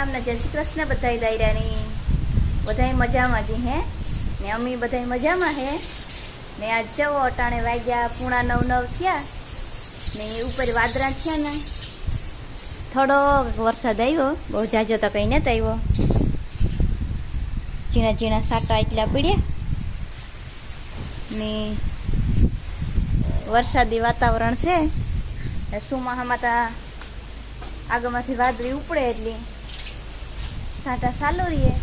રામ ને જય શ્રી કૃષ્ણ બધાય દાયરાની. બધાય મજામાં જી હે? ને અમે બધાય મજામાં હે? ને આજ જવો અટાણે વાગ્યા પૂણા નવ નવ થયા. ને ઉપર વાદળા થયા ને. થોડો વરસાદ આવ્યો. બહુ જાજો તો કંઈ નહોતો આવ્યો. ઝીણા ઝીણા સાટા એટલા પડ્યા. ને વરસાદી વાતાવરણ છે. સુમાહામાં તા આગળમાંથી વાદળી ઉપડે એટલી સાટા ચાલુ રહીએ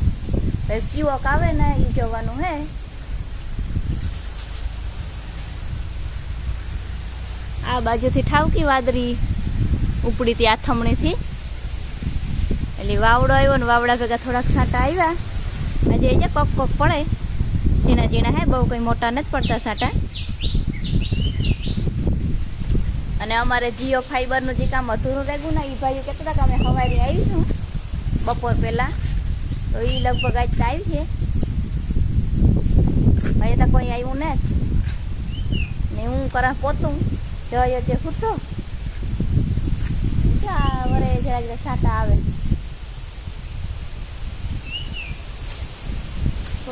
પછી કીવોક આવે ને એ જોવાનું હે. આ બાજુથી ઠાવકી વાદળી ઉપડી હતી આથમણીથી એટલે વાવડો આવ્યો ને વાવડા ભેગા થોડાક સાટા આવ્યા. આજે જે કોક કોક પડે, ઝીણા ઝીણા હે, બહુ કંઈ મોટા નથી પડતા સાટા. અને અમારે જીઓ ફાઈબરનું જે કામ અધૂરું રહેવું ને એ ભાઈઓ કહેતા હતા અમે સવારે આવીશું. બપોર પહેલાં. તો એ લગભગ આજ આવી છે. હજી તો કોઈ આવ્યું ને ને હું કરા પોતું. જયો જે ફૂટતો. જા, વરે જરા જરા સાટા આવે.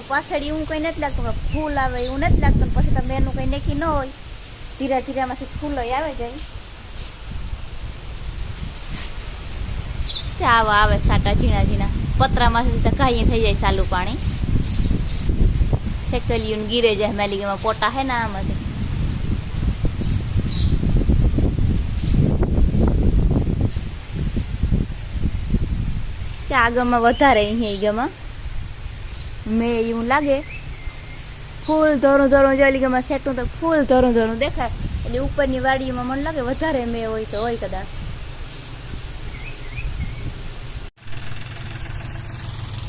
પાછળ એવું કંઈ નથી લાગતું ફૂલ આવે એવું નથી લાગતું પછી તો એનું કંઈ નક્કી ન હોય. ધીરે ધીરે માંથી ફૂલો આવે જાય. ચાવ આવે સાટા ઝીણા ઝીણા. પતરામાંથી તો કાંઈ થઈ જાય સાલું પાણી. સેકલિયું ગીરે જાય મેલીગીમાં પોટા હે ને આમાંથી આગળમાં વધારે અહીંયા ગમાં. મેં એવું લાગે, ફૂલ ધોરું ધોરું જોઈ ગમાં સેટું તો ફૂલ ધોરું ધોરું દેખાય. એટલે ઉપરની વાડીમાં મને લાગે વધારે મેં હોય તો હોય કદાચ.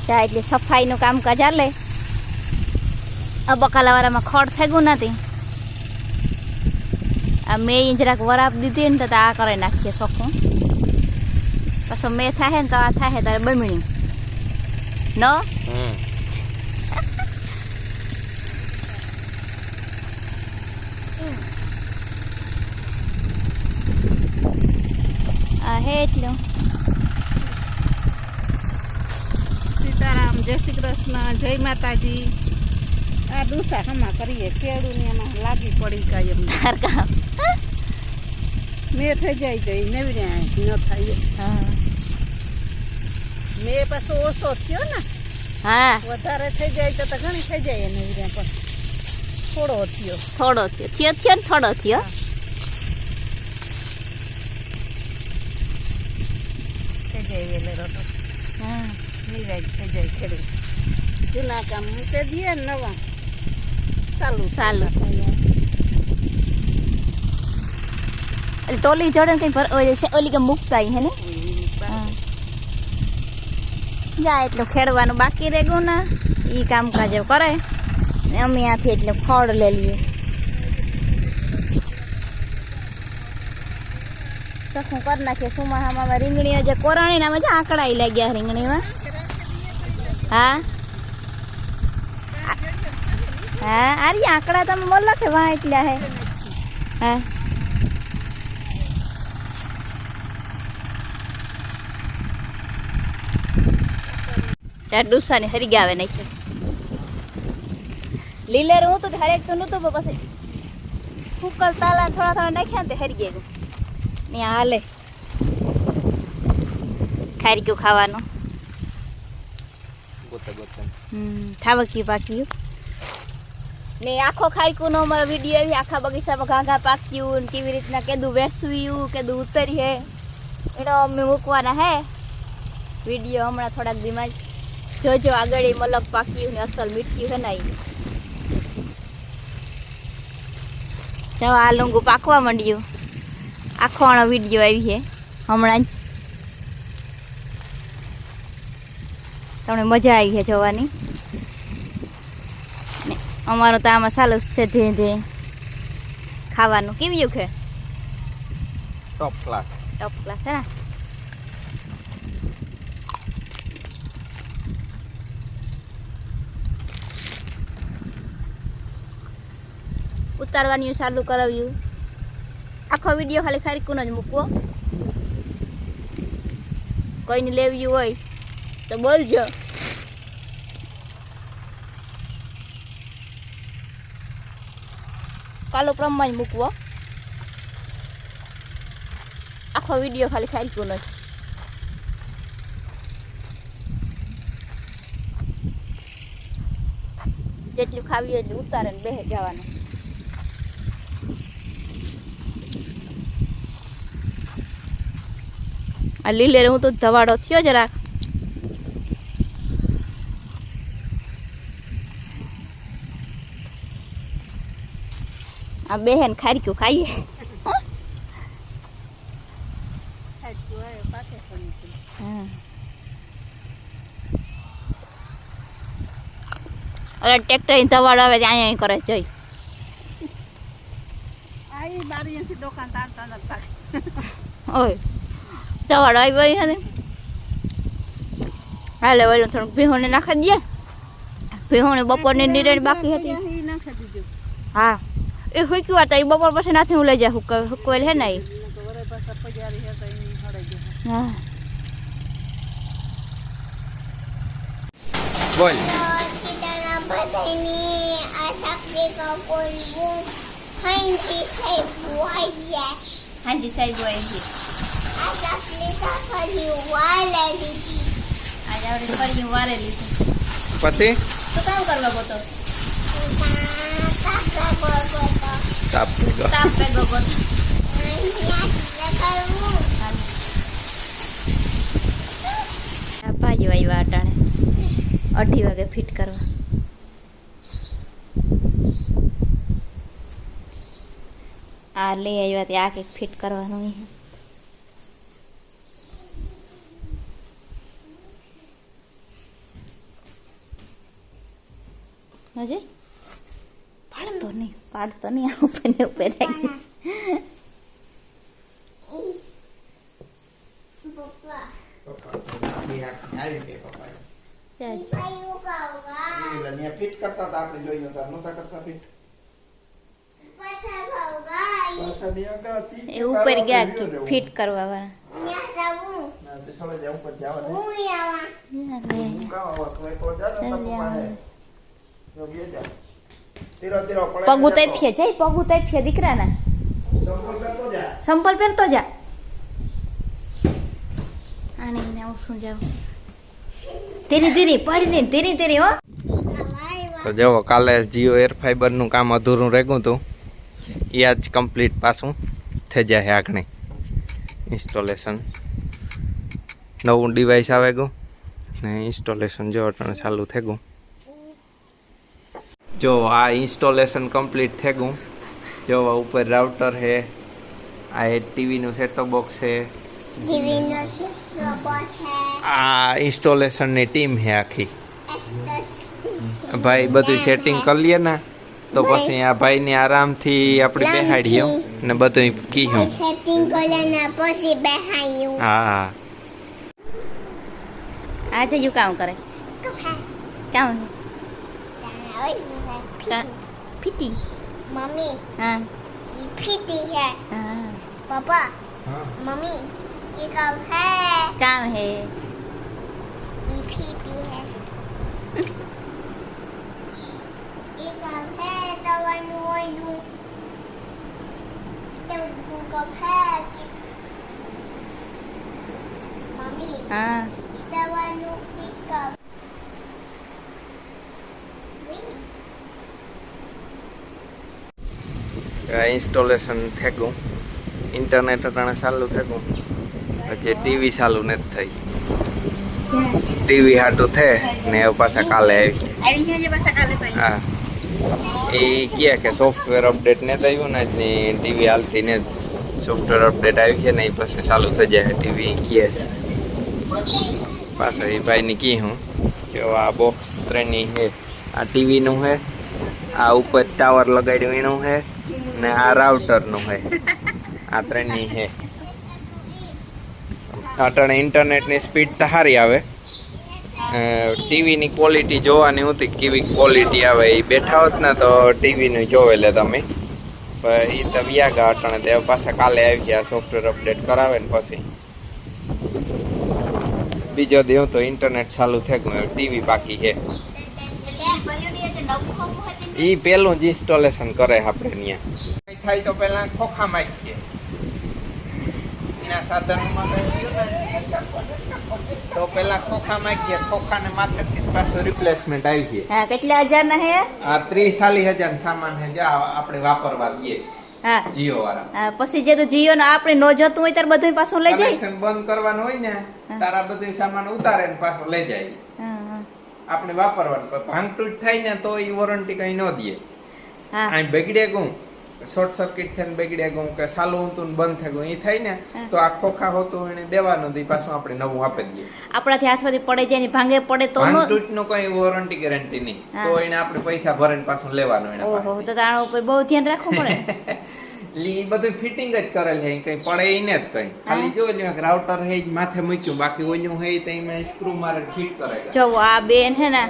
ત્યાં એટલે સફાઈનું કામકાજ ચાલે આ બકાલાવાળામાં ખડ થયું નથી. આ મેં જરાક વરાપ દીધી ને તો આ કરી નાખીએ ચોખ્ખું પછી મેં થાય ને તો આ થાય તારે બમણી. ન? આ હે એટલું. જય શ્રી કૃષ્ણ જય માતાજી. આ ડુસા હમણાં કરીએ કેળું ને એમાં લાગી પડી કાંઈ એમ. કામ મેં થઈ જાય જઈ નેવી ન થાય હા. મેં પાછો ઓછો થયો ને હા. વધારે થઈ જાય તો તો ઘણી થઈ જાય નવરે પણ થોડો થયો. થોડો થયો. થયો થયો ને થોડો થયો. થઈ જાય એટલે રોટો હા. નિરાજ થઈ જાય ખેડૂત. જૂના કામ મૂકે દઈએ નવા. સારું ચાલુ એટલે ટોલી જોડે કઈ ભર છે, ઓલી કે મુકતા હે ને? જાય એટલું ખેડવાનું બાકી રહે ગયું ના એ કામકાજ કરે. ને અમે ત્યાંથી એટલે ખડ લઈ લઈએ. સખું કરી નાખીએ. સુમાહામાં રીંગણી જે કોરણીના મજા આંકડા લાગ્યા રીંગણીમાં. હા? હા અરે આંકડા તમે મોલ કે વાહ એટલા હે? હા. ત્યાં ડુસાને ગયા આવે નાખ્યો. લીલેર હું તો હરેક તો નહોતું પછી કુકર તાલા થોડા થોડા નાખ્યા ને તે હરી ગયા. હાલે. ખારીક્યું ખાવાનું. હમ ઠાવકી પાક્યું ને આખો ખારીકુનો અમારો વીડિયો આવી આખા બગીચામાં ઘા ઘા પાક્યું ને કેવી રીતના કેદું વેસવ્યું, કેદું ઉતરી હે. એનો અમે મૂકવાના હે. વીડિયો હમણાં થોડાક દીમાં જ. જોજો આગળ એ મલક પાક્યું ને અસલ મીઠ્યું હે ને ઈ. જો આ લંગુ પાકવા માંડ્યું. આખો આનો વીડિયો આવી છે હમણાં જ. તમને મજા આવી છે જોવાની. અમારો તો આમાં ચાલુ છે ધીરે ધીરે. ખાવાનું કેવું છે? ટોપ ક્લાસ ટોપ ક્લાસ હે. ઉતારવાનું ચાલુ કરાવ્યું. આખો વીડિયો ખાલી ખાલી કુનો જ મૂકવો. કોઈને લેવ્યું હોય તો બોલજો કાલો પ્રમાણ મૂકવો આખો વીડિયો ખાલી ખાલકું નથી. જેટલું ખાવી એટલું ઉતારે ને બેહે જવાનું. આ લીલે હું તો ધવાડો થયો જરાક. આ બેહેન ખારીક્યું ખાઈએ. અરે ટ્રેક્ટરની ધવાડો આવે ત્યાં અહીં કરે જોઈ. ધવાડો આવી ગઈ હે હાલે ઓલું થોડુંક ભીહોને નાખી દઈએ. ભીહોને બપોરની નિરેણ બાકી હતી. હા. એ હુક્યું હતા એ બપોર પછી નાથી હું લઈ જાય હુક હુકવેલ હે ને હે. તો ગયું બોલ. હાજી સાહેબ હોય છે. પછી? તો કામ કરવા ગોતો કાકા આ બાજુ આવ્યા અટાણે અઢી વાગે ફિટ કરવા. આ લઈ આવ્યા તે આ કંઈક ફિટ કરવાનું. હજી? પાડતો નહીં પાડતો નહીં આ ઉપર ને ઉપર રાખજે ફિટ કરતા હતા આપણે હતા નહોતા કરતા ફિટ એ ઉપર ગયા ફિટ કરવા વાળા હું આવા પગ ઉતારીએ જઈ પગ ઉતારીએ દીકરાના. સંપલ પહેરતો જા. આને એને હું શું જાવ ધીરે ધીરે પડી ને ધીરે ધીરે હો. તો જુઓ કાલે જીઓ એર ફાઈબરનું કામ અધૂરું રહેતું હતું એ આજ કમ્પ્લીટ પાછું થઈ જાય આગળ ઇન્સ્ટોલેશન. નવું ડિવાઇસ આવે ગયું. ને ઇન્સ્ટોલેશન જો અટાણે ચાલુ થઈ ગયું. જો આ ઇન્સ્ટોલેશન કમ્પ્લીટ થઈ ગયું. જો આ ઉપર રાઉટર છે આ ટીવીનું સેટઅપ બોક્સ છે. આ ઇન્સ્ટોલેશનની ટીમ છે આખી. ભાઈ બધું સેટિંગ કરી લઈએ ને તો પછી આ ભાઈને આરામથી આપણે બેહાડીએ ને બધું કીધું સેટિંગ કર્યા પછી બેહાયું. હા. આજે યુ કામ કરે? કામ? કા- Pity. Mommy. Ah. ये पीती है Ah. पापा हाँ मम्मी ये कब है Chào hè. ये पीती है ये कब है तब अनुवायु तब कब है मम्मी Ah. ઇન્સ્ટોલેશન થેકું ઇન્ટરનેટ અટાણે ચાલુ થેકું પછી ટીવી ચાલુ નથી થઈ. ટીવી હાટું થે ને પાછા કાલે આવી. હા. એ કહે કે સોફ્ટવેર અપડેટ ને થયું ને ને ટીવી હાલતી ને સોફ્ટવેર અપડેટ આવી છે ને એ પછી ચાલુ થઈ જાય ટીવી કહે છે. પાછા એ ભાઈની કી હું કે આ બોક્સ ત્રણની છે. આ ટીવીનું છે, આ ઉપર ટાવર લગાડ્યું એનું છે ને આ રાઉટરનું છે આ ત્રણની છે અટાણે ઇન્ટરનેટની સ્પીડ તો સારી આવે. ટીવીની ક્વોલિટી જોવાની હતી કેવી ક્વોલિટી આવે એ બેઠા હોત ને તો ટીવીનું જોવે લે તમે. એ તો વ્યા અટણે અટાણે તે પાછા કાલે આવી ગયા સોફ્ટવેર અપડેટ કરાવે ને પછી. બીજો દિવસ તો ઇન્ટરનેટ ચાલુ થઈ ગયું ટીવી બાકી છે ઈ પેલું જ ઇન્સ્ટોલેશન કરે આપણે ત્યાં થાય તો પહેલા ખોખા માગીએ એના સાધનમાં તો પહેલા ખોખા માગીએ ખોખાને માથેથી પાછું રિપ્લેસમેન્ટ આવી છે હા કેટલા હજાર ના હે? આ ત્રીસ ચાલીસ હજાર સામાન હે જે આપણે વાપરવા દઈએ હા. જીઓ વાળા હા, પછી જે તો જીઓ ને આપણે નો જતું હોય ત્યારે બધું પાછું લઈ જાય? બંધ કરવાનું હોય ને તારા બધું સામાન ઉતારે ને પાછો લઈ જાય. આપણે વાપરવાનું પણ ભાંગ તૂટ થાય ને તો એ વોરંટી કઈ ન દે. આ બગડે ગું શોર્ટ સર્કિટ થઈને બગડે ગું કે સાલું ઊંતું બંધ થઈ ગયું એ થાય ને તો આ ખોખા હોતું એને દેવાનું તો પાછું આપણે નવું આપી દઈએ. આપણાથી હાથમાંથી પડે જાય ને ભાંગે પડે તો ભાંગ નો તૂટનું કઈ વોરંટી ગેરંટી નહીં. તો એને આપણે પૈસા ભરીને પાછું લેવાનું એને ઓહો તો તારા ઉપર બહુ ધ્યાન રાખવું પડે. એટલે ઈ બધું ફિટિંગ જ કરેલ છે કઈ પડે ઈ ને જ કઈ. ખાલી જો રાઉટર હે જ માથે મૂક્યું. બાકી ઓલું હે તો એમાં સ્ક્રૂ મારે ફિટ કરે જો આ બેન હે ને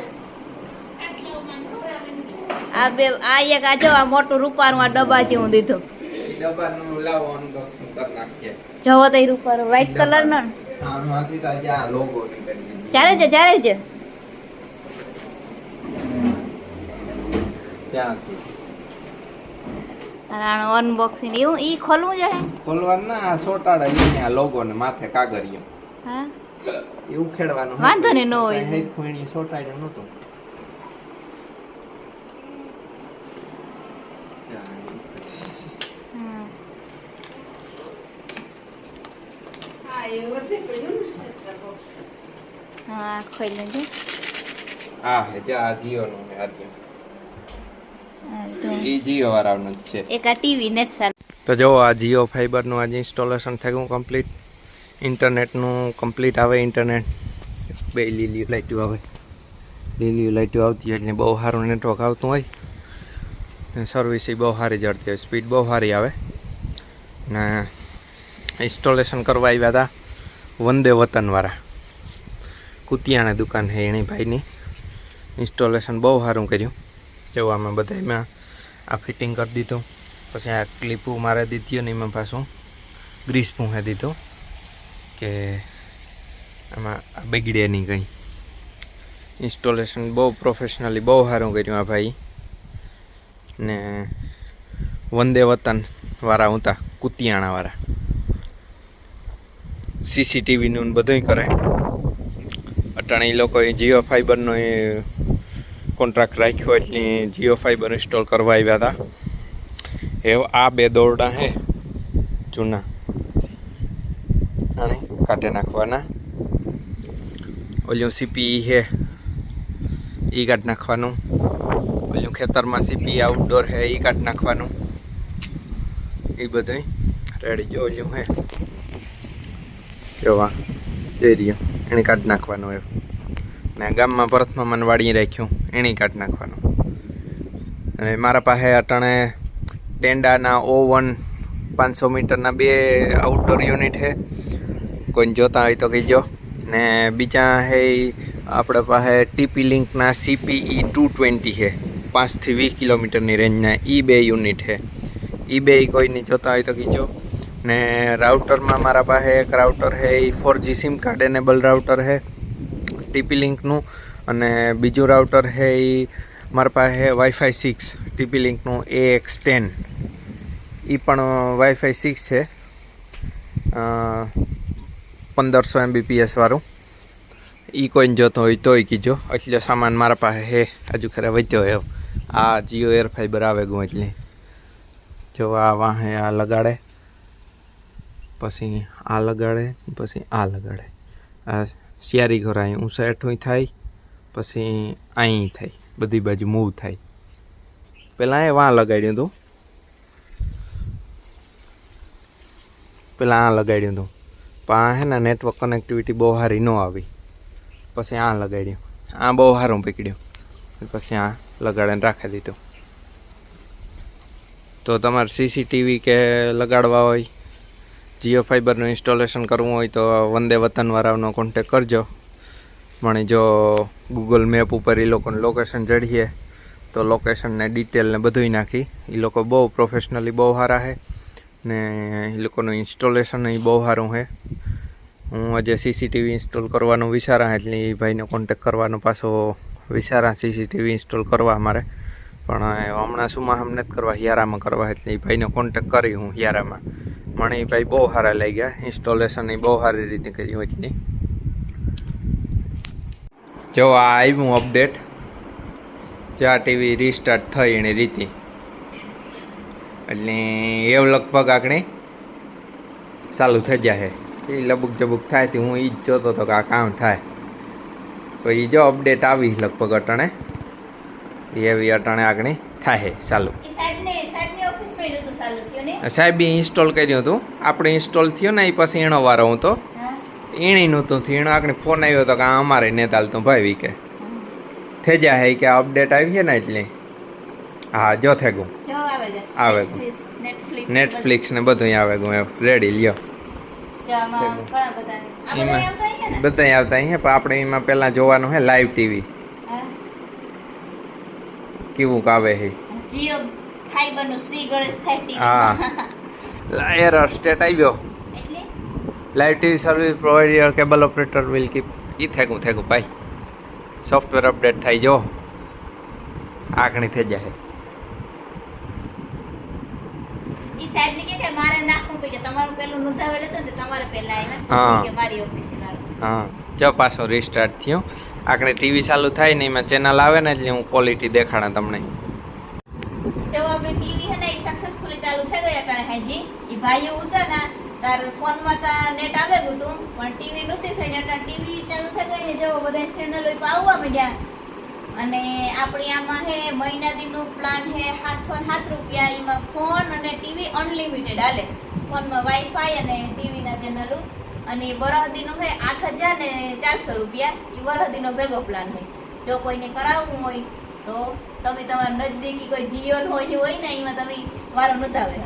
આ બે આ એક આ જો આ મોટું રૂપારું આ ડબ્બા જેવું દીધું. ડબ્બાનું લાવો અનબોક્સિંગ કરી નાખીએ. જવો તો એ રૂપારું વ્હાઈટ કલર નો હા આમાંથી તો આ લોગો નીકળી ચાલે છે ચાલે છે. અને અનબોક્સિંગ એવું ઈ ખોલવું છે ખોલવાનું ના આ સોટાડા લઈને આ લોગો ને માથે કાગળિયો. હા? એવું ઉખેડવાનું વાંધો ને નો હોય. કઈ હેડફોન સોટાડ્યું નતો હા. હા સેટ બોક્સ હા ખોલી છે આ હે જા આ જીઓ નું હે તો ઈ જીઓ વાળાનું જ છે. એક આ ટીવી ને જ તો જો આ જીઓ ફાઈબરનું આજે ઇન્સ્ટોલેશન થઈ ગયું કમ્પ્લીટ. ઇન્ટરનેટનું કમ્પ્લીટ આવે ઇન્ટરનેટ. બે લીલી લાઇટો આવે. લીલી લાઇટો આવતી હોય એટલે બહુ સારું નેટવર્ક આવતું હોય. ને સર્વિસ બહુ સારી જડતી હોય. સ્પીડ બહુ સારી આવે. ને ઇન્સ્ટોલેશન કરવા આવ્યા હતા વંદે વતનવાળા કુતિયાણા દુકાન છે એની ભાઈની. ઇન્સ્ટોલેશન બહુ સારું કર્યું. જેવું અમે બધા એમાં આ ફિટિંગ કરી દીધું. પછી આ ક્લિપું મારે દીધી અને એમાં પાછું ગ્રીસ પૂહે દીધું કે આમાં બગડે નહીં કંઈ. ઇન્સ્ટોલેશન બહુ પ્રોફેશનલી બહુ સારું કર્યું આ ભાઈ. ને વંદે વતન વાળા હતા કુતિયાણાવાળા સીસીટીવીનું બધુંય કરે અટાણે એ લોકોએ જીઓ ફાઈબરનો એ કોન્ટ્રાક્ટ રાખ્યો એટલે જીઓ ફાઈબર ઇન્સ્ટોલ કરવા આવ્યા હતા. એ આ બે દોરડા હે, જૂના. અને કાઢી નાખવાના. ઓલું સીપી હે એ કાઢી નાખવાનું. ઓલું ખેતરમાં સીપી આઉટડોર હે એ કાઢી નાખવાનું. એ બધું રેડી. જો ઓલું હે. કેવા જઈ રહ્યો. એને કાઢી નાખવાનું એ ને ગામમાં પરતમાં મને વાળી રાખ્યું. એને કાઢી નાખવાનું. અને મારા પાસે અટાણે ટેન્ડાના ઓ વન પાંચસો મીટરના બે આઉટડોર યુનિટ છે. કોઈને જોતા હોય તો કહીજો. ને બીજા હે આપણા પાસે ટીપી લિંકના સીપીઈ ટુ ટ્વેન્ટી છે. પાંચથી વીસ કિલોમીટરની રેન્જના ઈ બે યુનિટ છે. ઈ બે કોઈની જોતા હોય તો કીજો ને રાઉટરમાં મારા પાસે એક રાઉટર છે એ four G SIM card enable router છે. ટીપી લિંકનું અને બીજું રાઉટર છે એ મારા પાસે વાઈફાઈ સિક્સ ટીપી લિંકનું એ એક્સ ટેન એ પણ વાઈફાઈ સિક્સ છે. પંદરસો એમબીપીએસ વાળું. એ કોઈને જોતો હોય તોય કીજો. એટલે સામાન મારા પાસે હે હજુ ખરા વધ્યો એવો. આ જીઓ એર ફાઈબર આવે ગયું એટલે. જો આ વાહે આ લગાડે. પછી આ લગાડે, પછી આ લગાડે. આ શિયારી ઘોરાય હું ઊંચા હેઠું થાય. પછી અહીં થાય, બધી બાજુ મૂવ થાય. પહેલાં એ વાં લગાડ્યું હતું. પહેલાં આ લગાડ્યું હતું. પણ આ હે ને નેટવર્ક કનેક્ટિવિટી બહુ સારી ન આવી. પછી આ લગાડ્યું. આ બહુ સારું પકડ્યું પછી આ લગાડીને રાખી દીધું. તો તમારે સીસીટીવી કે લગાડવા હોય, જીઓ ફાઈબરનું ઇન્સ્ટોલેશન કરવું હોય તો વંદે વતનવાળાનો કોન્ટેક કરજો. મને જો ગૂગલ મેપ ઉપર એ લોકોને લોકેશન ચઢીએ તો લોકેશનને ડિટેલને બધુંય નાખી. એ લોકો બહુ પ્રોફેશનલી બહુ સારા છે ને એ લોકોનું ઇન્સ્ટોલેશન એ બહુ સારું છે. હું આજે સીસીટીવી ઇન્સ્ટોલ કરવાનું વિચારા, એટલે એ ભાઈને કોન્ટેક કરવાનો પાછો વિચારા સીસીટીવી ઇન્સ્ટોલ કરવા મારે પણ હમણાં શુંમાં હમ નથી કરવા, હિયારામાં કરવા, એટલે એ ભાઈને કોન્ટેક કરી હું હિયારામાં. મને એ ભાઈ બહુ સારા લઈ ગયા ઇન્સ્ટોલેશન એ બહુ સારી રીતે કર્યું એટલે. જો આ આવ્યું અપડેટ જ્યાં ટીવી રીસ્ટાર્ટ થઈ એની રીતે. એટલે એવું લગભગ આપણે ચાલુ થઈ જાય એ લબુક જબુક થાય તે હું એ જ જોતો હતો કે આ કામ થાય. તો એ જો અપડેટ આવી લગભગ અટાણે એવી અટાણે આગળ થાય ચાલુ. એ સાહેબે ઇન્સ્ટોલ કર્યું હતું. આપણે ઇન્સ્ટોલ થયો ને એ પછી એનો વારો હું તો. એણે નહોતું થયું. એનો આગળ ફોન આવ્યો હતો કે આ અમારે નેતાલ તો ભાઈ કે થઈ જાય કે અપડેટ આવી છે ને એટલે? હા જો થઈ ગયું આવે ગયું નેટફ્લિક્સ ને બધું આવે ગયું એમ રેડી લ્યો. જો એમાં ને? બધા આવતા અહીંયા પણ આપણે એમાં પહેલાં જોવાનું હે લાઈવ ટીવી હા. કેવું કાવે હે? જીઓ ફાઈબરનું શ્રી ગણેશ થાય હા. એરર સ્ટેટ આવ્યો. એટલે live TV service provider cable operator will keep ઈ થેકું થેકું ભાઈ. સોફ્ટવેર અપડેટ થઈ જો. આખણી થઈ જાય ઈ સાહેબને કે કે મારે નાખવું પડે તમારું પેલું નોંધાવેલ હતું તમારે પહેલા આવ્યા હા. કે મારી ઓફિસે મારું. હા. જો પાછો રિસ્ટાર્ટ થયો. આખણે ટીવી ચાલુ થાય ને એમાં ચેનલ આવે ને એટલે હું ક્વોલિટી દેખાડા તમને. જો આપણે ટીવી હે ને સક્સેસફુલી ચાલુ થઈ ગયા કાણે હાજી. ઈ ભાઈઓ ઉતા ના તાર ફોનમાં તો નેટ આવે હતું પણ ટીવી નહોતી થઈ ને એટલે ટીવી ચાલુ થઈ ગઈ ને જો બધા ચેનલો આવવા માંડ્યા. અને આપણી આમાં હે મહિના દીનું પ્લાન હે સાતસો સાત રૂપિયા, એમાં ફોન અને ટીવી અનલિમિટેડ હાલે. ફોનમાં વાઈફાઈ અને ટીવીના ચેનલો અને વરહદીનો હે, આઠ હજાર ને ચારસો રૂપિયા. એ વરહદીનો ભેગો પ્લાન હોય જો કોઈને કરાવવું હોય, તો તમે તમારા નજદીકી કોઈ જીઓન હોય હોય ને, એમાં તમે વારો નોંધાવે